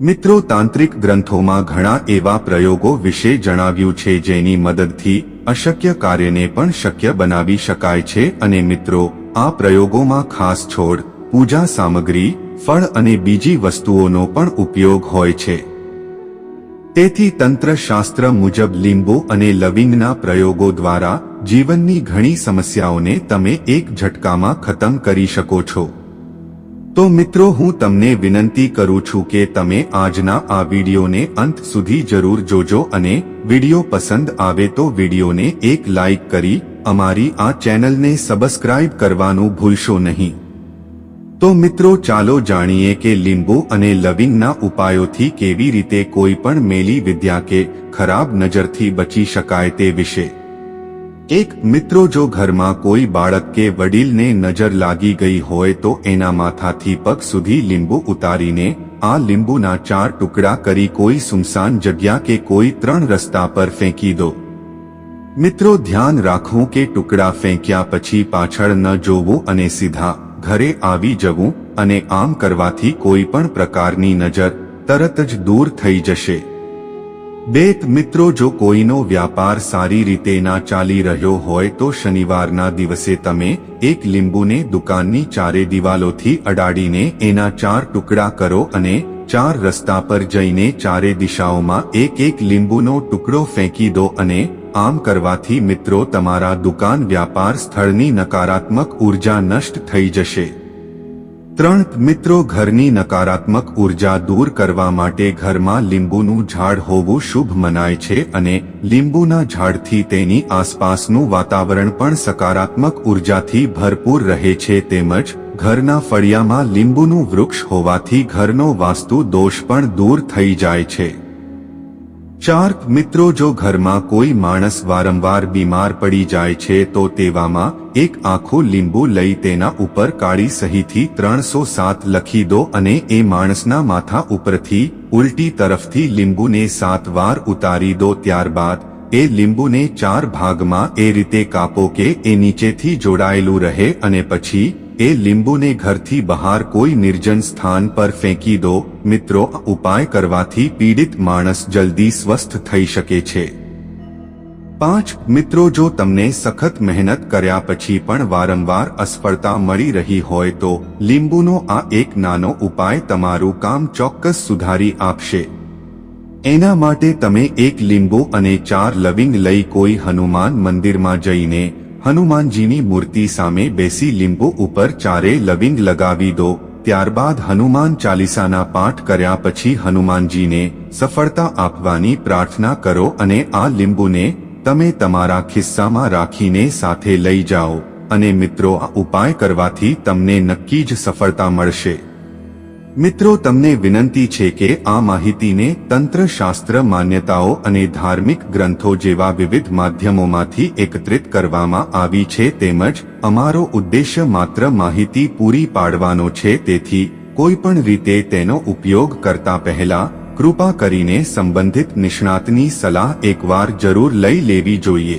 મિત્રો, તાંત્રિક ગ્રંથોમાં ઘણા એવા પ્રયોગો વિશે જણાવ્યું છે જેની મદદથી અશક્ય કાર્યને પણ શક્ય બનાવી શકાય છે અને મિત્રો, આ પ્રયોગોમાં ખાસ છોડ, પૂજા સામગ્રી, ફળ અને બીજી વસ્તુઓનો પણ ઉપયોગ હોય છે. તેથી તંત્રશાસ્ત્ર મુજબ લીંબુ અને લવિંગના પ્રયોગો દ્વારા જીવનની ઘણી સમસ્યાઓને તમે એક ઝટકામાં ખતમ કરી શકો છો. તો મિત્રો, હું તમને વિનંતી કરું છું કે તમે આજના આ વિડીયોને અંત સુધી જરૂર જોજો અને વીડિયો પસંદ આવે તો વિડીયોને એક લાઈક કરી અમારી આ ચેનલને સબસ્ક્રાઇબ કરવાનું ભૂલશો નહીં. તો મિત્રો, ચાલો જાણીએ કે લીંબુ અને લવિંગના ઉપાયોથી કેવી રીતે કોઈ પણ મેલી વિદ્યા કે ખરાબ નજરથી બચી શકાય તે વિશે. એક મિત્રો જો ઘરમાં કોઈ બાળક કે વડીલને નજર લાગી ગઈ હોય તો એના માથાથી પગ સુધી લીંબુ ઉતારીને આ લીંબુના ચાર ટુકડા કરી કોઈ સુમસાન જગ્યા કે કોઈ ત્રણ રસ્તા પર ફેંકી દો. મિત્રો ધ્યાન રાખવું કે ટુકડા ફેંક્યા પછી પાછળ ન જોવું અને સીધા ઘરે આવી જવું અને આમ કરવાથી કોઈ પણ પ્રકારની નજર તરત જ દૂર થઈ જશે. બે મિત્રો, જો કોઈનો વ્યાપાર સારી રીતે ના ચાલી રહ્યો હોય તો શનિવારના દિવસે તમે એક લીંબુને દુકાનની ચારે દિવાલોથી અડાડીને એના ચાર ટુકડા કરો અને ચાર રસ્તા પર જઈને ચારે દિશાઓમાં એક એક લીંબુનો ટુકડો ફેંકી દો અને આમ કરવાથી મિત્રો, તમારા દુકાન, વ્યાપાર સ્થળની નકારાત્મક ઊર્જા નષ્ટ થઈ જશે. ત્રણ મિત્રો ઘરની નકારાત્મક ઊર્જા દૂર કરવા માટે ઘરમાં લીંબુનું ઝાડ હોવું શુભ મનાય છે અને લીંબુના ઝાડથી તેની આસપાસનું વાતાવરણ પણ સકારાત્મક ઉર્જાથી ભરપૂર રહે છે તેમજ ઘરના ફળિયામાં લીંબુનું વૃક્ષ હોવાથી ઘરનો વાસ્તુ દોષ પણ દૂર થઈ જાય છે. ચાર મિત્રો જો ઘરમાં કોઈ માણસ વારંવાર બીમાર પડી જાય છે તો તેવામાં એક આખું લીંબુ લઈ તેના ઉપર કાળી સહીથી ત્રણસો સાત લખી દો અને એ માણસના માથા ઉપરથી ઉલટી તરફથી લીંબુને સાત વાર ઉતારી દો ત્યારબાદ એ લીંબુને ચાર ભાગમાં એ રીતે કાપો કે એ નીચેથી જોડાયેલું રહે અને પછી એ લીંબુને ઘરથી બહાર કોઈ નિર્જન સ્થાન પર ફેંકી દો. મિત્રો ઉપાય કરવાથી પીડિત માણસ જલ્દી સ્વસ્થ થઈ શકે છે. પાંચ, મિત્રો, જો તમને સખત મહેનત કર્યા પછી પણ વારંવાર અસફળતા મળી રહી હોય તો લીંબુનો આ એક નાનો ઉપાય તમારું કામ ચોક્કસ સુધારી આપશે. એના માટે તમે એક લીંબુ અને ચાર લવિંગ લઈ કોઈ હનુમાન મંદિરમાં જઈને હનુમાનજીની મૂર્તિ સામે બેસી લીંબુ ઉપર ચારે લવિંગ લગાવી દો. ત્યારબાદ હનુમાન ચાલીસાના પાઠ કર્યા પછી હનુમાનજીને સફળતા આપવાની પ્રાર્થના કરો અને આ લીંબુને તમે તમારા ખિસ્સામાં રાખીને સાથે લઈ જાઓ. અને મિત્રો, આ ઉપાય કરવાથી તમને નક્કી જ સફળતા મળશે. મિત્રો, તમને વિનંતી છે કે આ માહિતીને તંત્રશાસ્ત્ર માન્યતાઓ અને ધાર્મિક ગ્રંથો જેવા વિવિધ માધ્યમોમાંથી એકત્રિત કરવામાં આવી છે તેમજ અમારો ઉદ્દેશ્ય માત્ર માહિતી પૂરી પાડવાનો છે, તેથી કોઈ પણ રીતે તેનો ઉપયોગ કરતા પહેલા કૃપા કરીને સંબંધિત નિષ્ણાતની સલાહ એકવાર જરૂર લઈ લેવી જોઈએ.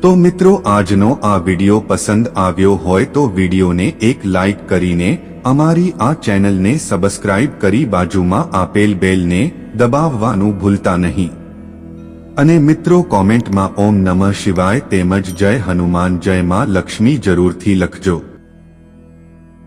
તો મિત્રો, આજનો આ વિડિયો પસંદ આવ્યો હોય તો વિડિયોને એક લાઇક કરીને અમારી આ ચેનલને સબસ્ક્રાઇબ કરી બાજુમાં આપેલ બેલને દબાવવાનું ભૂલતા નહીં. અને મિત્રો કોમેન્ટમાં ઓમ નમઃ શિવાય તેમજ જય હનુમાન જય માં લક્ષ્મી જરૂરથી લખજો.